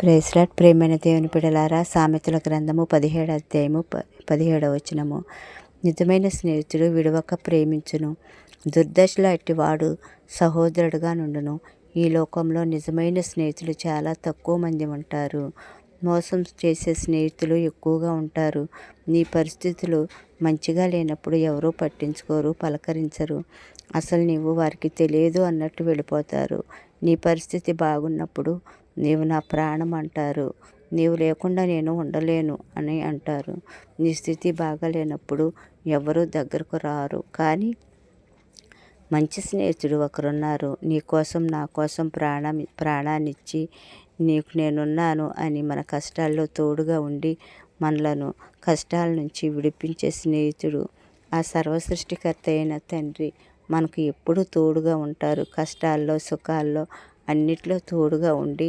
ప్రేస్లాట్ ప్రేమైన దేవుని పిడలారా సామెతల గ్రంథము పదిహేడు అధ్యాయము ప పదిహేడవ వచనము. నిజమైన స్నేహితుడు విడవక ప్రేమించును. దుర్దశలో అట్టివాడు సహోదరుడుగా నుండును. ఈ లోకంలో నిజమైన స్నేహితులు చాలా తక్కువ మంది ఉంటారు. మోసం చేసే స్నేహితులు ఎక్కువగా ఉంటారు. నీ పరిస్థితులు మంచిగా లేనప్పుడు ఎవరూ పట్టించుకోరు పలకరించరు. అసలు నీవు వారికి తెలియదు అన్నట్టు వెళ్ళిపోతారు. నీ పరిస్థితి బాగున్నప్పుడు నీవు నా ప్రాణం అంటారు. నీవు లేకుండా నేను ఉండలేను అని అంటారు. నీ స్థితి బాగాలేనప్పుడు ఎవరూ దగ్గరకు రారు. కానీ మంచి స్నేహితుడు ఒకరున్నారు. నీ కోసం నా కోసం ప్రాణం ప్రాణాన్నిచ్చి నీకు నేనున్నాను అని మన కష్టాల్లో తోడుగా ఉండి మనలను కష్టాల నుంచి విడిపించే స్నేహితుడు. ఆ సర్వసృష్టికర్త అయిన తండ్రి మనకు ఎప్పుడూ తోడుగా ఉంటారు. కష్టాల్లో సుఖాల్లో అన్నిట్లో తోడుగా ఉండి